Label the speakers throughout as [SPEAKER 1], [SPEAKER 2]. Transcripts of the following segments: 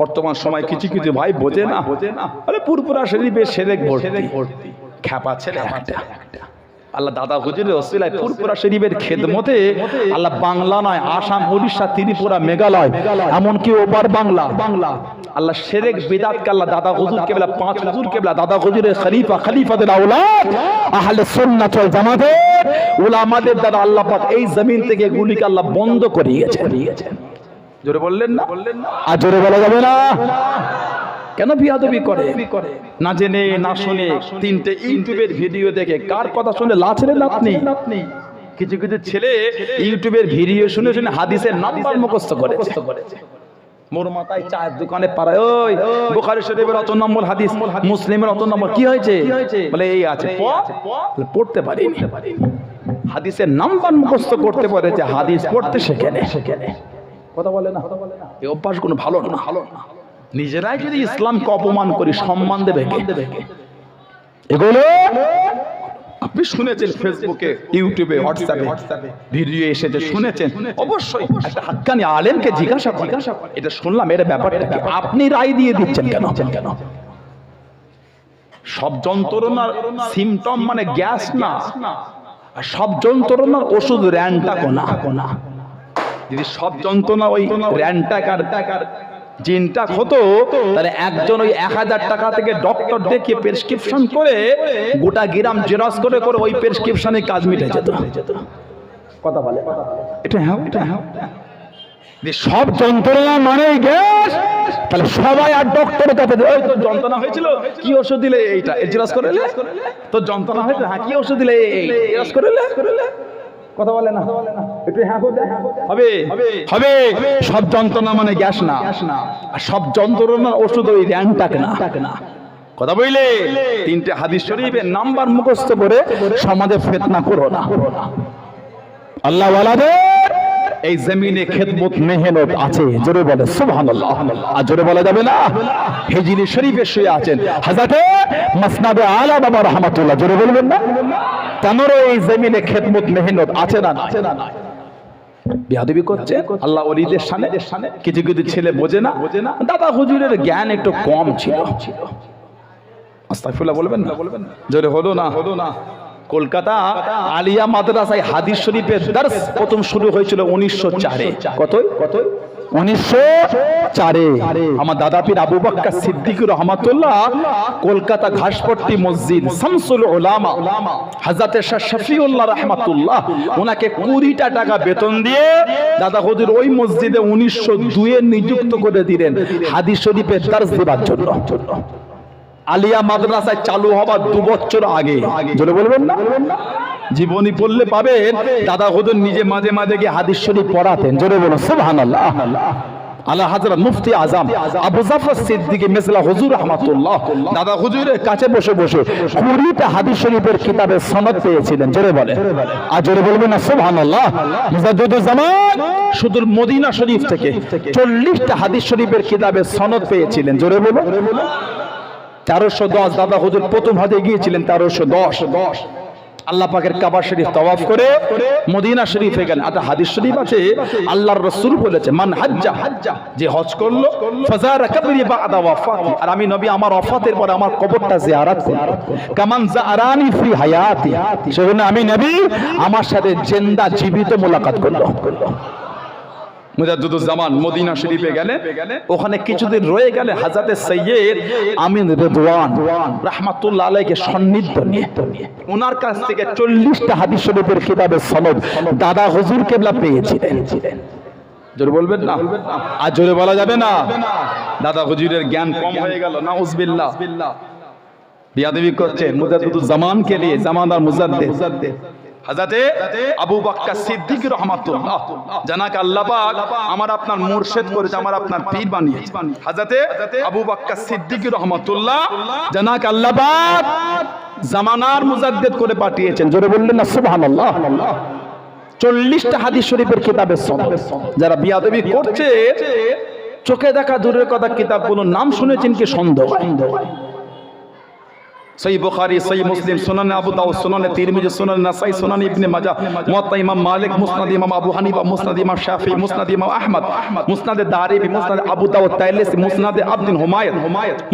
[SPEAKER 1] বর্তমান সময় কিছু কিছু ভাই বোঝে না। বোঝে না। আরে পুরপুরা শরীফে সেরেক ভর্তি। খ্যাপা ছেলে একটা। আল্লাহ দাদা হুজুরের ওসিলায় পুরপুরা শরীফের খেদমতে আল্লাহ বাংলা নয় আসাম উড়িষ্যা ত্রিপুরা মেঘালয় এমনকি ওপার বাংলা। বাংলা। আল্লাহ শেরেক বিদাত আল্লাহ দাদা হুজুর কেবলা পাঁচ হুজুর কেবলা দাদা হুজুরের খলিফা খলিফাদের আওলাদ আহলে সুন্নাত ওয়াল জামাতের। উলামাদের দ্বারা আল্লাহ পাক এই জমিন থেকে এগুলিকে আল্লাহ বন্ধ করিয়েছেন। জোরে বললেন না? বললেন আর জোরে বলা যাবে না। কেন বিয়াদবি করে? না জেনে না শুনে তিনটে ইউটিউবের ভিডিও দেখে কার কথা শুনে লাভ নেই? কিছু কিছু ছেলে ইউটিউবের ভিডিও শুনে শুনে হাদিসের নাম্বার মুখস্থ করে মোর মাথায় চায়ের দোকানে পাড়ায় ওই বুখারী শরীফের অত নম্বর হাদিস মুসলিমের অত নম্বর কি হয়েছে? বলে এই আছে পড়তে পারিনি। হাদিসের নাম্বার মুখস্থ করতে পারেছে হাদিস পড়তে সেখানে সেখানে কথা বলে না। এই অভ্যাস কোনো ভালো না। ভালো না। নিজেরাই যদি ইসলামকে অপমান করি সম্মান দেবে কে? এগুলো আপনি শুনেছেন ফেসবুকে ইউটিউবে হোয়াটসঅ্যাপে? ভিডিও এসেছে শুনেছেন? অবশ্যই। একটা হাক্কানি আলেমকে জিজ্ঞাসা করে এটা শুনলাম এর ব্যাপারটা কি? আপনি রায় দিয়ে দিচ্ছেন কেন? কেন? সব যন্ত্রণার সিমটম মানে গ্যাস না। আর সব যন্ত্রণার ওষুধ র্যানটা কোনা। কোনা। যদি সব যন্ত্রণা ওই র্যানটাকার জিনটা হতো তাহলে একজন ওই এক হাজার টাকা থেকে ডক্টর ডেকে প্রেসক্রিপশন করে গোটা গ্রাম জেরক্স করে করে ওই প্রেসক্রিপশনে কাজ মিটে যেত কথা বলে এটা হ্যাঁ এটা হ্যাঁ সব যন্ত্রণা মানে গ্যাস তাহলে সবাই আর ডক্টরের কাছে ওই তোর যন্ত্রণা হয়েছিল কি ওষুধ দিলে এইটা জেরক্স করে? তোর যন্ত্রণা হয়েছে হ্যাঁ কি ওষুধ দিলে এই জেরক্স করে? কথা বলে না। একটু হ্যাঁ হবে? হবে। সব যন্ত্রণা মানে গ্যাস না। আর সব যন্ত্রণার ওষুধ ওই র্যানটাকে না। কথা বইলে? তিনটে হাদিস শরীফের নাম্বার মুখস্থ করে সমাজে ফেতনা করো না। আল্লাহ এই জমিনে খেদমত মেহনত আছে। জোরে বলে সুবহানাল্লাহ। আর জোরে বলা যাবে না? হিজরি শরীফে শুয়ে আছেন। হাজাতে মাসনাদে আলা বাবা রহমাতুল্লাহ। জোরে বলবেন না? তানোরও এই জমিনে খেদমত মেহনত আছে না আছে না করছে? আল্লাহ কিছু কিছু ছেলে বোঝে না। বোঝে না দাদা হুজুরের জ্ঞান একটু কম ছিল। বলবেন বলবেন না? না? কলকাতা আলিয়া মাদ্রাসায় হাদিস শরীফের প্রথম শুরু হয়েছিল উনিশশো চারে। কতই কতই? উনিশশো চারে। আমার দাদা পীর আবু বাক্কা সিদ্দিক রহমাতুল্লাহ কলকাতা ঘাসপট্টি মসজিদ শামসুল ওলামা হাজাতে শাহ শফিউল্লাহ রহমাতুল্লাহ ওনাকে কুড়িটা টাকা বেতন দিয়ে দাদা ওই মসজিদে উনিশশো দুয়ে নিযুক্ত করে দিলেন হাদিস শরীফের দার্স দেবার জন্য। আলিয়া মাদ্রাসায় চালু হবার দু বছর আগে বলবেন না? জীবনী পড়লে পাবেন দাদা হুজুর নিজে মাঝে মাঝে গিয়ে হাদিস শরীফ পড়াতেন। জোরে বলুন, সুবহানাল্লাহ। আল্লাহ হাজরা মুফতি আজম, আবু জাফর সিদ্দিকী মেসলা হুজুর রহমাতুল্লাহ। দাদা হুজুরের কাছে বসে বসে কুড়িটা হাদিস শরীফের কিতাবের সনদ পেয়েছিলেন। জোরে বলে আর জোরে বলবেন না, সুবহানাল্লাহ। মুজাদ্দিদুজ্জামান শুধু মদিনা শরীফ থেকে চল্লিশটা হাদিস শরীফের কিতাবের সনদ পেয়েছিলেন। জোরে বলুন। তেরোশো দশ, দাদা হুজুর প্রথম হাজে গিয়েছিলেন তেরোশো দশ দশ। আল্লাহ পাকের কাবা শরীফ তওয়াফ করে মদিনা শরীফে গেলেন। আর হাদিস শরীফ আছে, আল্লাহর রাসূল বলেছে, মান হাজ্জা, যে হজ করল ফাজারা কবরি বাদা আর আমি নবী আমার ওয়াফাতের পরে আমার কবরটা জিয়ারত করব কামান জারানি ফি হায়াতি। সেজন্য আমি নবী আমার সাথে জেন্দা জীবিত মোলাকাত করল মদিনা ওখানে কিছুদিন রয়ে গেলে আমিন আলাইকে নিয়ে ওনার কাছ থেকে চল্লিশটা দাদা পেয়েছিলেন। জোরে বলবেন না? আর জোরে বলা যাবে না? দাদা হুজুরের জ্ঞান কম হয়ে গেল না উজবিল্লাহ করছে নিয়ে জামানার মুজাদ্দিদ। হাজাতে আবু বাক্কা সিদ্দিক রহমাতুল্লাহ জানাক আল্লাহ পাক আমার আপনার মুর্শেদ করেছে, আমার আপনার পীর বানিয়েছে। হাজাতে আবু বাক্কা সিদ্দিক রহমাতুল্লাহ জানাক আল্লাহ পাক জামানার মুজাদ্দিদ করে পাঠিয়েছেন। জোরে বললেন না, সুবহানাল্লাহ। চল্লিশটা হাদিস শরীফের কিতাবের সনদ। যারা বিয়াদবি করছে, চোখে দেখা দূরের কথা কিতাবগুলোর নাম শুনেছেন কি সন্দেহ? সহি বুখারী সহি মুসলিম সুনান আবু দাউদ সুনান তিরমিজি সুনান নাসাই সুনান ইবনে মাজাহ মুয়াত্তা ইমাম মালিক মুসনাদ ইমাম আবু হানিফা মুসনাদ ইমাম শাফি মুসনাদ ইমাম আহমদ মুসনাদ দারিবি মুসনাদ আবু দাউদ তাইলিসি মুসনাদ আবদিন হুমায়ত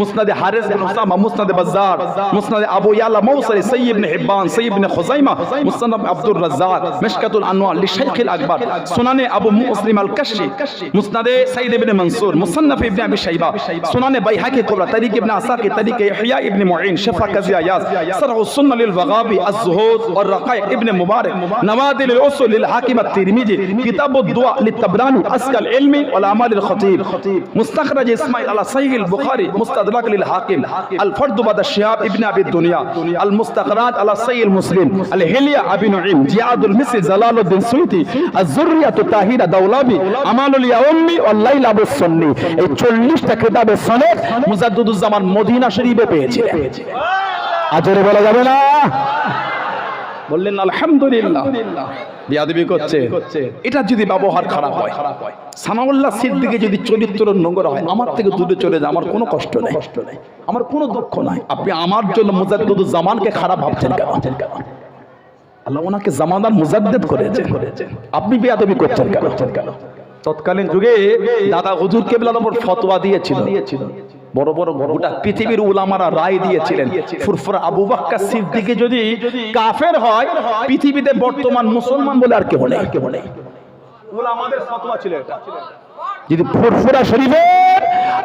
[SPEAKER 1] মুসনাদ হারিস বিন উসামা মুসনাদ বাজ্জার মুসনাদ আবু ইয়ালা মৌসরি সহি ইবনে হিব্বান সহি ইবনে খুজাইমা মুসনাদ আব্দুর রাজ্জাক মিশকাতুল আনওয়ার লিশাইখ আল আকবর সুনানে আবু মুসলিম আল কাশি মুসনাদে সাইদ ইবনে মনসুর মুসন্নফ ইবনে আবি শাইবা সুনানে বাইহাকি কুবরা তারিক ইবনে আসাকি তারিক ইহয়া ইবনে মুঈন শিফা কাজি আয়াজ সরহ السنة للبغاوي الزهود والرقائق ابن مبارك نوادل الأصول للحاكم الترمذي كتاب الدعاء للتبراني أسكى العلم والأعمال الخطيب مستخرج إسماعيل على صحيح البخاري مستدرك للحاكم الفرد بعد الشهاب ابن أبي الدنيا المستخرج على صحيح المسلم الهلية أبي نعيم جهاد المصري جلال الدين سويتي الزرية الطاهرة دولابي أمال اليومي والليل أبو السني এই চল্লিশটা কিতাবের সনেদ মুজাদ্দুজ্জামান মদিনা শরীফে পেয়েছিলেন আজরে বলা যাবে না। বললেন আলহামদুলিল্লাহ। বিয়াদবি করছে। এটা যদি ব্যবহার খারাপ হয় সানাউল্লাহ সিদ্দিকে যদি চরিত্র নোংর হয় আমার থেকে দূরে চলে যায় আমার কোনো কষ্ট নেই। কষ্ট নেই আমার কোনো দুঃখ নাই। আপনি আমার জন্য মুজাদ্দুদ জামানকে খারাপ ভাবছেন কেন? আল্লাহ ওনাকে জামানার মুজাদ্দেদ করেছেন। করেছেন আপনি বেয়াদবি করছেন কেন? তৎকালীন যুগে দাদা হুজুর কেবলার উপর ফতোয়া দিয়েছিল দিয়েছিল। বড় বড় গোটা পৃথিবীর উলামারা রায় দিয়েছিলেন। ফুরফুরা আবু বাক্কা সিদ্দিকে যদি কাফের হয় পৃথিবীতে বর্তমান মুসলমান বলে আর কেউ নেই। কেউ নেই। উলামাদের ফতোয়া ছিল এটা। যদি ফুরফুরা শরীফের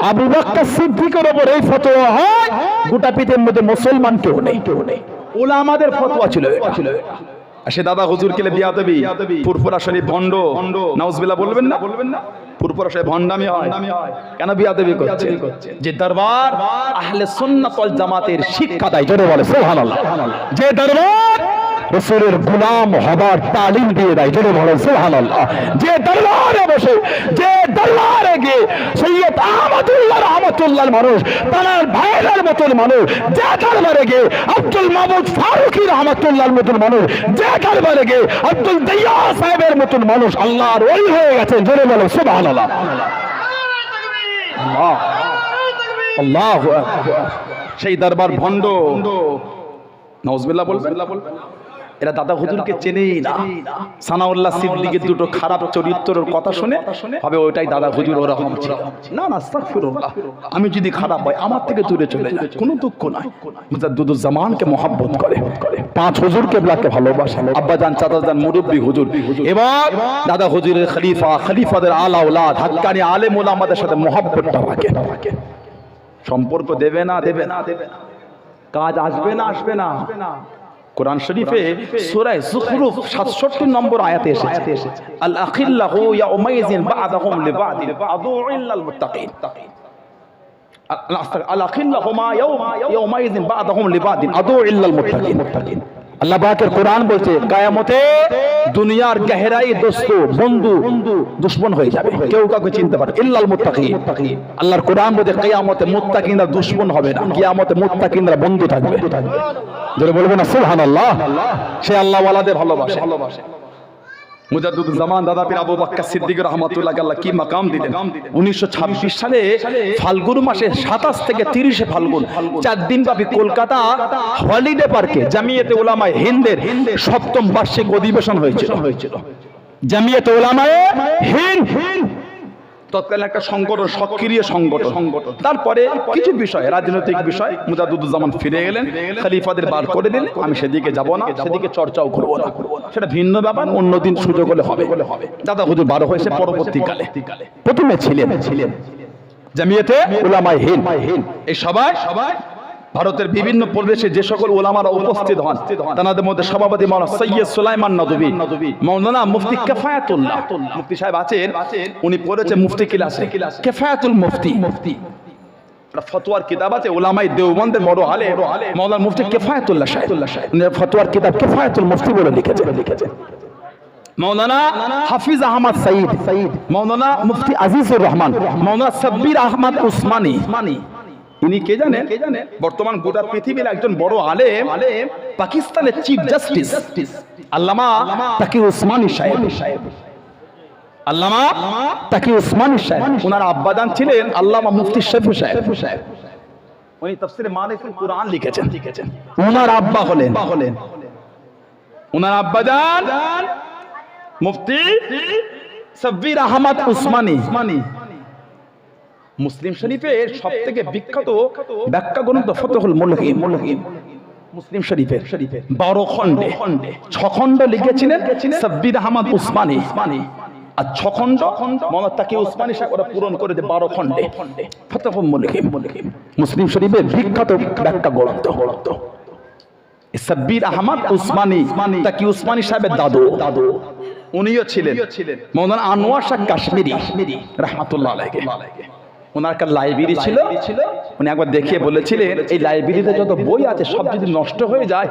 [SPEAKER 1] আবু বাক্কা সিদ্দিকের উপর এই ফতোয়া হয় গোটা পৃথিবীর মধ্যে মুসলমান কেউ নেই। কেউ নেই। উলামাদের ফতোয়া ছিল এটা। ছিল এটা। আর সে দাদা হুজুর কেলে বিয়া দেবি ফুরফুরা শরীফ ভণ্ড। নাউজবিলা বলবেন না? বলবেন না হয়। কেন যে দরবার আহলে জামাতের শিক্ষা দেয়। বলে যে দরবার রসুলের গুলাম হবার তালিম দিয়ে দেয়। জোরে বলে সুবহানাল্লাহ। যে দরবারে বসে, যে দরবারে গিয়ে সৈয়দ আহমদুল্লাহ রহমতুল্লাহর মানুষ, তার ভাইয়ের মতন মানুষ, যে দরবারে গিয়ে আব্দুল মাহমুদ ফারুকি রহমতুল্লাহর মতন মানুষ, যে দরবারে গিয়ে আব্দুল দইয়া সাহেবের মতন মানুষ আল্লাহর ওই হয়ে গেছে। জোরে বলে সুবহানাল্লাহ। আল্লাহ আল্লাহ সেই দরবার ভণ্ড নজবিল্লাহ বলবেন? এরা দাদা হুজুরকে চেনেই না। সানাউল্লাহ সিদ্দিকের দুটো খারাপ চরিত্রের কথা শুনে হবে ওইটাই দাদা হুজুর ওরকম ছিল। না না আস্তাগফিরুল্লাহ। আমি যদি খারাপ হয় আমার থেকে দূরে চলে যায়। কোনো দুঃখ নাই। মুজাদ্দুদুজ জামানকে মহাব্বত করে। পাঁচ হুজুর কেবলাকে ভালোবাসে। আব্বা জান চাচা জান মুরব্বী হুজুর। এবার দাদা হুজুরের খলিফা খলিফাদের আলা ওলাদ হাক্কানি আলেম ওলামাদের সাথে মহাব্বতটা রাখে। সম্পর্ক দেবে না দেবে না দেবে না। কাজ আসবে না আসবে না। কোরআন শরীফে সূরা যুখরুফ 67 নম্বর আয়াতে এসেছে। আল আখিল্লাহু ইয়াউমাইযিন বা'দাহুম লিবা'দিন বা'দু ইল্লাল মুত্তাকিন। আল আখিল্লাহুমা ইয়াউমাইযিন বা'দাহুম লিবা'দিন আদু ইল্লাল মুত্তাকিন। আল্লাহ পাকের কোরআন বলছে, কায়ামতে দুনিয়ার গহরাই দোস্ত, বন্ধু, দুশমন হয়ে যাবে। কেউ কাউকে চিনতে পারে ইল্লাল মুত্তাকিন। আল্লাহর কোরআন বলছে, কিয়ামতে মুত্তাকিনরা দুশমন হবে না। কিয়ামতে মুত্তাকিনরা বন্ধু থাকবে। যারা বলব না, সুবহানাল্লাহ। সে আল্লাহ ওয়ালাদের ভালোবাসে ভালোবাসে। দাদা সিদ্দিক কি মাকাম দিলেন? 1926 সালে ফাল্গুন মাসে 27 থেকে 30 ফাল্গুন কলকাতা হলিডে পার্কে সপ্তম বার্ষিক অধিবেশন হয়েছিল হয়েছিল। জামিয়াতে উলামায়ে হিন্দ তৎকালীন একটা সংগঠন সক্রিয় সংগঠন। সংগঠন তারপরে কিছু বিষয় রাজনৈতিক বিষয় মুজাদুদ্দুজ্জামান ফিরে গেলেন খালিফাদের বার করে দিলেন আমি সেদিকে যাব না সেদিকে চর্চাও করব না। সেটা ভিন্ন ব্যাপার অন্যদিন সুযোগ হলে হবে। বলে হবে দাদা হুজুর বারো হয়েছে পরবর্তীকালে। প্রথমে ছিলেন ছিলেন। জামিয়েতে ওলামাই হিন্দ। এই সবাই সবাই ভারতের বিভিন্ন প্রদেশে যে সকল ওলামারা উপস্থিত হন, তাদের মধ্যে সভাপতি মাওলানা সৈয়দ সুলাইমান নদবী মাওলানা মুফতি কেফায়াতুল্লাহ। মুফতি সাহেব আছেন, উনি পড়েছে মুফতি ক্লাসে। কেফায়াতুল মুফতি। মুফতি ফতোয়ার কিতাব আছে মাওলানা মুফতি ফতোয়ার কিতাব কেফায়াতুল মুফতি বলে লিখেছে মৌলানা হাফিজ আহমদ সঈদ সঈদ মৌলানা মুফতি রহমান, মৌলানা সাব্বির আহমদ উসমানী। ইনি কে জানেন? কে জানেন বর্তমান গোটা পৃথিবীর একজন বড় আলেম আলেম পাকিস্তানের চিফ জাস্টিস আল্লামা তাকি উসমানী সাহেব। সাহেব আল্লামা তাকি উসমানী সাহেব। ওনার আব্বাদান ছিলেন আল্লামা মুফতি শফি সাহেব। সাহেব উনি তাফসিরে মারিফুল কুরআন লিখেছেন। লিখেছেন ওনার আব্বা হলেন। হলেন ওনার আব্বা জান মুফতি সাব্বির আহমদ উসমানী উসমানী। মুসলিম শরীফের সব থেকে বিখ্যাত ব্যাখ্যা গ্রন্থ ফতহুল মুলহিম মুলহিম মুসলিম শরীফের শরীফের বারো খণ্ডে খণ্ডে ছ খণ্ড লিখেছিলেন সাব্বির আহমদ উসমানী। উসমানী। আর খণ্ড মোহাম্মদ তাকে উসমানী সাহেব ওরা পূরণ করে দেয় বারো খণ্ডে। ফতহুল মুলহিম মুলহিম মুসলিম শরীফের বিখ্যাত ব্যাখ্যা গ্রন্থ গ্রন্থ সাব্বির আহমদ উসমানী তাকি উসমানী সাহেবের দাদু? দাদু। উনিও ছিলেন। ছিলেন। মৌলানা আনোয়ার শাহ কাশ্মীরি। রহমাতুল্লাহ আলাইহি। ওনার একটা লাইব্রেরি ছিল। উনি একবার দেখিয়ে বলেছিলেন এই লাইব্রেরিতে যত বই আছে সব যদি নষ্ট হয়ে যায়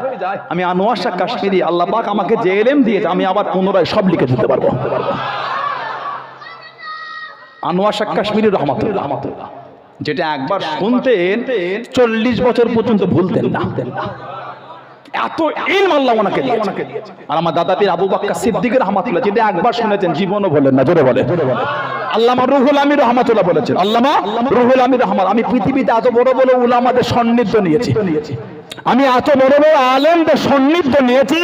[SPEAKER 1] আমি আনোয়ার শাহ কাশ্মীরি আল্লাহ পাক আমাকে যে এলেম দিয়েছে আমি আবার পুনরায় সব লিখে দিতে পারব। আনোয়ার শাহ কাশ্মীরি রহমাতুল্লাহ। রহমাতুল্লাহ। যেটা একবার শুনতেন চল্লিশ বছর পর্যন্ত ভুলতেন না। এত ইলম আল্লাহ ওনাকে দিয়েছে। আর আমার দাদা পীর আবু বাক্কা সিদ্দিক রহমাতুল্লাহ যেটা একবার শুনেছেন জীবনও বলেন না জোরে বলে আল্লামা রুহুল আমির রহমাতুল্লাহ বলেছেন। আল্লামা রুহুল আমির রহমান আমি পৃথিবীতে এত বড় বড় উলামাদের সান্নিধ্য নিয়েছি। আমি এত বড় বড় আলেমদের সান্নিধ্য নিয়েছি।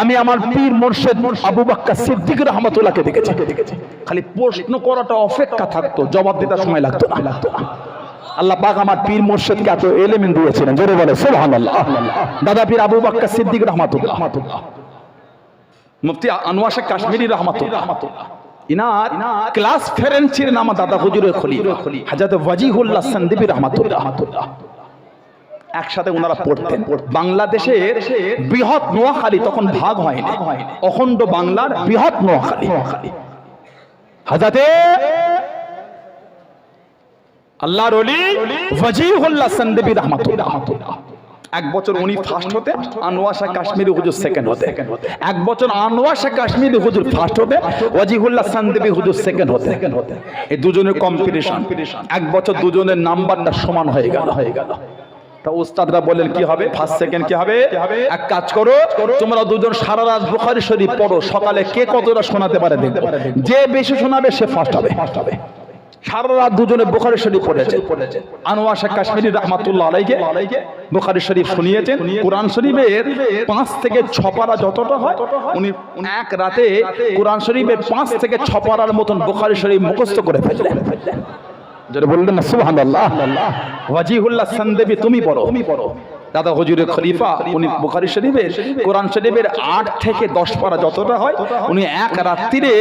[SPEAKER 1] আমি আমার পীর মোর্শেদ আবু বাক্কা সিদ্দিক রহমাতুল্লাহকে দেখেছি। খালি প্রশ্ন করাটা অপেক্ষা থাকতো জবাব দিতে সময় লাগতো না লাগতো না। আল্লাহ পাক আমার পীর মুর্শিদকে এত এলিমেন্ট দিয়েছিলেন। জোরে বলে, সুবহানাল্লাহ। দাদা পীর আবু বকর সিদ্দিক রহমাতুল্লাহ। মুফতি আনোয়ার শেখ কাশ্মীরি রহমাতুল্লাহ। ইনার ক্লাস ফেরেন ছিলেন আমার দাদা হুজুরের খলি হাজরত ওয়াজিহুল্লাহ সন্দীপী রহমাতুল্লাহ। একসাথে ওনারা পড়তেন। বাংলাদেশের বৃহৎ নোয়াখালী তখন ভাগ হয়নি। অখণ্ড বাংলার বৃহৎ নোয়াখালী। হাজাতে আল্লাহর ওলি ওয়াজিহুল্লাহ সন্দীপী রহমাতুল্লাহ। এক বছর উনি ফার্স্ট হতে আনোয়াশা কাশ্মীরি হুজুর সেকেন্ড হতে এক বছর আনোয়াশা কাশ্মীরি হুজুর ফার্স্ট হতে ওয়াজিহুল্লাহ সন্দীপী হুজুর সেকেন্ড হতে এই দুজনের কম্পিটিশন এক বছর দুজনের নাম্বারটা সমান হয়ে গেল। হয়ে গেল তা উস্তাদরা বলেন কি হবে? ফার্স্ট সেকেন্ড কি হবে? এক কাজ করো, তোমরা দুজন সারা রাত বুখারী শরীফ পড়ো, সকালে কে কতটা শোনাতে পারে দেখবে। যে বেশি শোনাবে, সে ফার্স্ট হবে ফার্স্ট হবে। সারা রাত দুজনে বোখারি শরীফ পড়েছে। আনোয়ার শেখ কাশ্মীরি রহমাতুল্লাহ আলাইকে বুখারী শরীফ শুনিয়েছেন। কোরআন শরীফের পাঁচ থেকে ছ পারা যতটা হয়, উনি এক রাতে কোরআন শরীফের পাঁচ থেকে ছ পারার মতন বুখারী শরীফ মুখস্থ করে ফেললেন। যেটা বললেন সুবহানাল্লাহ। ওয়াজিহুল্লাহ সন্দেবী তুমি পড়ো তুমি পড়ো। দাদা হুজুরের খলিফা উনি বুখারী শরীফের কোরআন শরীফের আট থেকে দশ পারা যতটা হয় উনি এক রাত্রিরে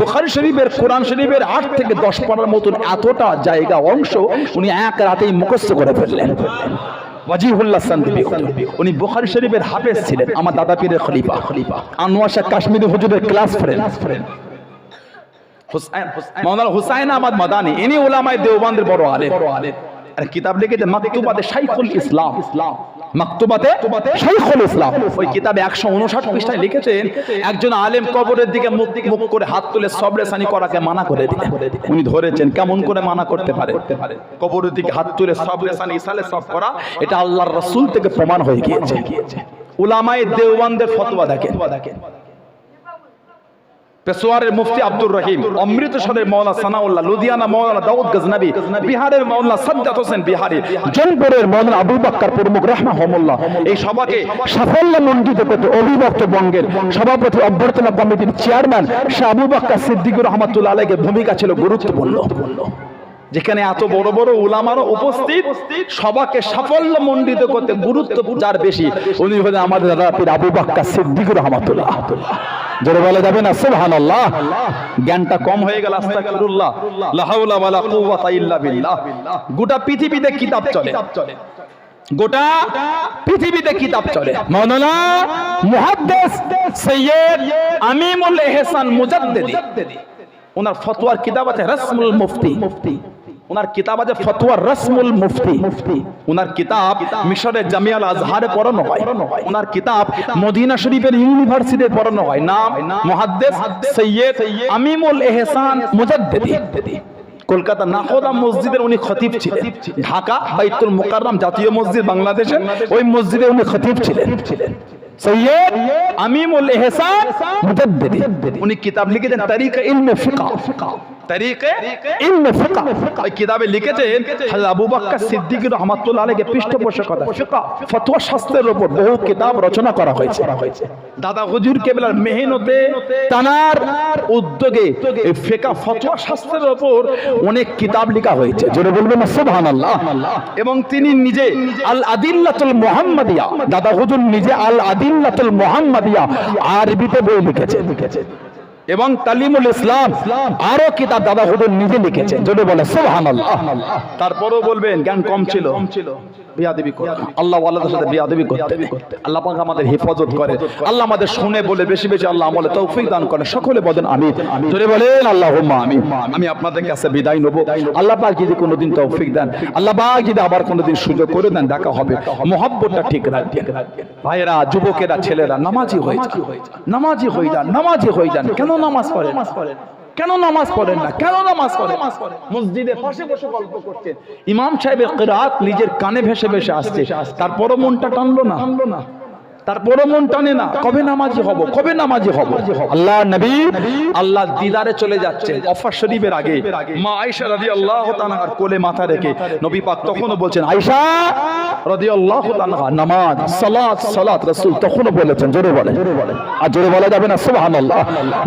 [SPEAKER 1] বুখারী শরীফের কোরআন শরীফের আট থেকে দশ পারার মতন এতটা জায়গা অংশ উনি এক রাতেই মুখস্থ করে ফেললেন। ওয়াজিহুল্লাহ সান্দিবি। উনি বুখারী শরীফের হাফেজ ছিলেন আমার দাদা পীরের খলিফা। খলিফা। আনোয়ার শাহ কাশ্মীরি হুজুরের ক্লাস ফ্রেন্ড হুসাইন মাওলানা হুসাইন আহমদ মাদানি ইনি উলামায়ে দেওবন্দের বড় আলেম। বড় আলেম আর কিতাব লিখেছে মাকতুবাতে শাইখুল ইসলাম। ইসলাম। মাকতুবাতে শাইখুল ইসলাম। ওই কিতাবে 159 পৃষ্ঠায় লিখেছেন একজন আলেম কবরের দিকে মুখ মুখ করে হাত তুলে করাকে মানা করে দিলেন। উনি ধরেছেন কেমন করে মানা করতে পারে? কবরের দিকে হাত তুলে সবরেসানি ইসালে সব করা এটা আল্লাহর রাসূল থেকে প্রমাণ হয়ে গিয়েছে। উলামায়ে দেওবন্দের ফতোয়া দেখেন। পেশোয়ারের মুফতি আব্দুর রহিম অমৃতসরের মৌলা সানাউল্লাহ, লুধিয়ানা মৌলানা দাউদ গজনবী, বিহারের মৌলা সাজ্জাদ হোসেন বিহারি জনপুরের মৌলানা আবুল বাক্কার প্রমুখ রাহমাহুল্লাহ। এই সভাকে সাফল্য মণ্ডিত করতে অভিভক্ত বঙ্গের সভাপতি অভ্যর্থনা কমিটির চেয়ারম্যান শাহ আবু বাক্কার সিদ্দিকুর রহমাতুল্লাহ আলাইকে ভূমিকা ছিল গুরুত্বপূর্ণ। যেখানে এত বড় বড় উলামারও উপস্থিত, সবাকে সাফল্য মণ্ডিত করতে গুরুত্ব যার বেশি, উনি হলেন আমাদের দাদা পীর আবু বাক্কা সিদ্দিকুর রহমাতুল্লাহ। জোরে বলা যাবে না? সুবহানাল্লাহ। জ্ঞানটা কম হয়ে গেল, আস্তাগফিরুল্লাহ। লা হাওলা ওয়ালা কুওয়াতা ইল্লা বিল্লাহ। গোটা পৃথিবীতে কিতাব চলে। গোটা পৃথিবীতে কিতাব চলে। মাওলানা মুহাদ্দিস সৈয়দ আমিমুল ইহসান মুজাদ্দিদি ওনার ফতোয়ার কিতাব আছে রসমুল মুফতি মুফতি। ওনার কিতাব আছে ফতোয়ার রসমুল মুফতি। মুফতি। ওনার কিতাব মিশরের জামিয়াল আজহারে পড়ানো হয়। ওনার কিতাব মদিনা শরীফের ইউনিভার্সিটিতে পড়ানো হয়। নাম মুহাদ্দিস সৈয়দ আমিমুল ইহসান মুজাদ্দিদি। কলকাতা নাহদা মসজিদের উনি খতিব ছিলেন। ঢাকা বাইতুল মুকাররম জাতীয় মসজিদ বাংলাদেশে ওই মসজিদে উনি খতিব ছিলেন। সৈয়দ আমিমুল ইহসান মুজাদ্দিদি। উনি কিতাব লিখেছেন তারিকা ইলমে ফিকহ তরিকে ইলমে ফিকহ ওই কিতাবে লিখেছেন হযরত আবু বকর সিদ্দিক রাহমাতুল্লাহ আলাইহি পৃষ্ঠপোষকতা ফিকহ ফতোয়া শাস্ত্রের উপর বহু কিতাব রচনা করা হয়েছে। দাদা হুজুর কেবলার মেহনতে তানার উদ্যোগে এই ফিকহ ফতোয়া শাস্ত্রের উপর অনেক কিতাব লেখা হয়েছে। জোরে বলবেন সুবহানাল্লাহ। এবং তিনি নিজে আল আদিল্লাতুল মুহাম্মাদিয়া। দাদা হুজুর নিজে আল আদিল্লাতুল মুহাম্মাদিয়া আরবিতে বই লিখেছে লিখেছে এবং তালিমুল ইসলাম আরও কিতাব দাদা হুজুর নিজে লিখেছেন যদি বলে তারপরেও বলবেন, জ্ঞান কম ছিল। আল্লাহ সাথে বিয়াদবি করতে। আল্লাহ আমাদের হেফাজত করে। আল্লাহ আমাদের শুনে বলে, বেশি বেশি আল্লাহ আমলে তৌফিক দান করেন। সকলে বলেন আমি বলেন, আল্লাহুম্মা আমি আমি আপনাদের কাছে বিদায় নেব। আল্লাহ পাক যদি কোনোদিন তৌফিক দেন, আল্লাহ পাক যদি আবার কোনোদিন সুযোগ করে দেন, দেখা হবে। মোহাব্বতটা ঠিক রাখবেন। ভাইয়েরা, যুবকেরা, ছেলেরা, নামাজি হয়ে যান। নামাজি হয়ে যান, নামাজি হয়ে যান। কেন নামাজ পড়েন? কেন নামাজ পড়েন না? কেন নামাজ পড়েন? মসজিদে পাশে বসে গল্প করছেন। ইমাম সাহেবের কেরাত নিজের কানে ভেসে ভেসে আসছে। তারপরও মনটা টানলো না। টানলো না। তারপরও মন টানে না, কবে নামাজি হব, কবে নামাজি আল্লাহ নবী, আল্লাহ চলে যাচ্ছে কোলে মাথা রেখে তখনও নামাজ জোরে বলে আর জোরে বলা যাবে না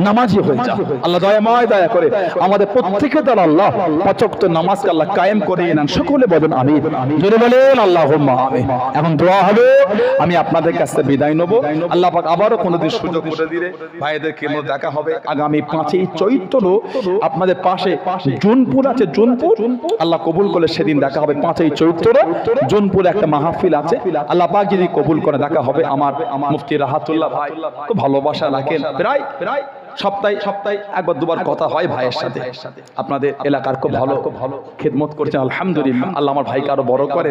[SPEAKER 1] নামাজি আল্লাহ দয়া করে আমাদের প্রত্যেকের দ্বারা আল্লাহ পাঁচ ওয়াক্ত নামাজকে আল্লাহ কায়েম করে নেন, সকলে বলেন আমিন। জোরে বলেন আমিন। এখন দোয়া হবে, আমি আপনাদের কাছে বিদায় নেব। আল্লাহ পাক আবারও কোনোদিন সুযোগ করে দিলে ভাইদেরকে মধ্যে দেখা হবে। আগামী পাঁচই চৈত্র আপনাদের পাশে জুনপুর আছে জুনপুর আল্লাহ কবুল করলে সেদিন দেখা হবে পাঁচই চৈত্র। জুনপুর একটা মাহফিল আছে। আল্লাহ পাক যদি কবুল করে দেখা হবে আমার মুফতি রাহাতুল্লাহ ভাই। খুব ভালোবাসা রাখেন। প্রায় প্রায় সপ্তাহে সপ্তাহে একবার দুবার কথা হয় ভাইয়ের সাথে। আপনাদের এলাকার খুব ভালো ভালো খেদমত করছেন আলহামদুলিল্লাহ। আল্লাহ আমার ভাইকে আরও বড় করে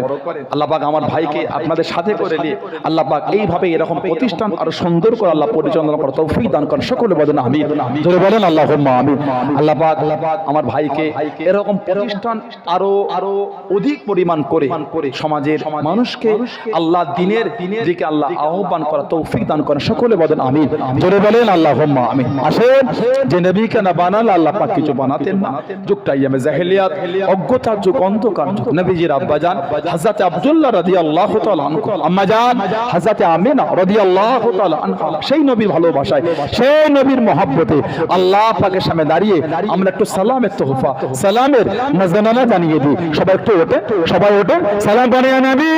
[SPEAKER 1] আল্লাহ পাক আমার ভাইকে আপনাদের সাথে করে নিয়ে আল্লাহ পাক এইভাবে এরকম প্রতিষ্ঠান আরও সুন্দর করে আল্লাহ পরিচালনা করে তৌফিক দান করেন। সকলে বলেন আমি ধরে বলেন আল্লাহ আমি আল্লাহ পাক আল্লাহ পাক আমার ভাইকে এরকম প্রতিষ্ঠান আরও আরও অধিক পরিমাণ করে সমাজের মানুষকে আল্লাহ দিনের দিকে আল্লাহ আহ্বান করা তৌফিক দান করেন। সকলে বলেন আমি ধরে বলেন আল্লাহ আমি আসেন। যে নবীকে না বানাল আল্লাহ পাক কিছু বানাতেন না। যুগটা ইয়ামে জাহেলিয়াত অজ্ঞতার যুগ অন্ধকার যুগ। নবীজির আব্বাজান হযরত আব্দুল্লাহ রাদিয়াল্লাহু তাআলা আনহু। আম্মাজান হযরত আমিনা রাদিয়াল্লাহু তাআলা আনহা। সেই নবীর ভালোবাসায় সেই নবীর মহব্বতে আল্লাহ পাকের সামনে দাঁড়িয়ে আমরা একটু সালামের তোহফা সালামের নজরানা জানিয়ে দিই। সবাই একটু ওঠে সবাই ওঠে সালাম বানিয়ে নবী।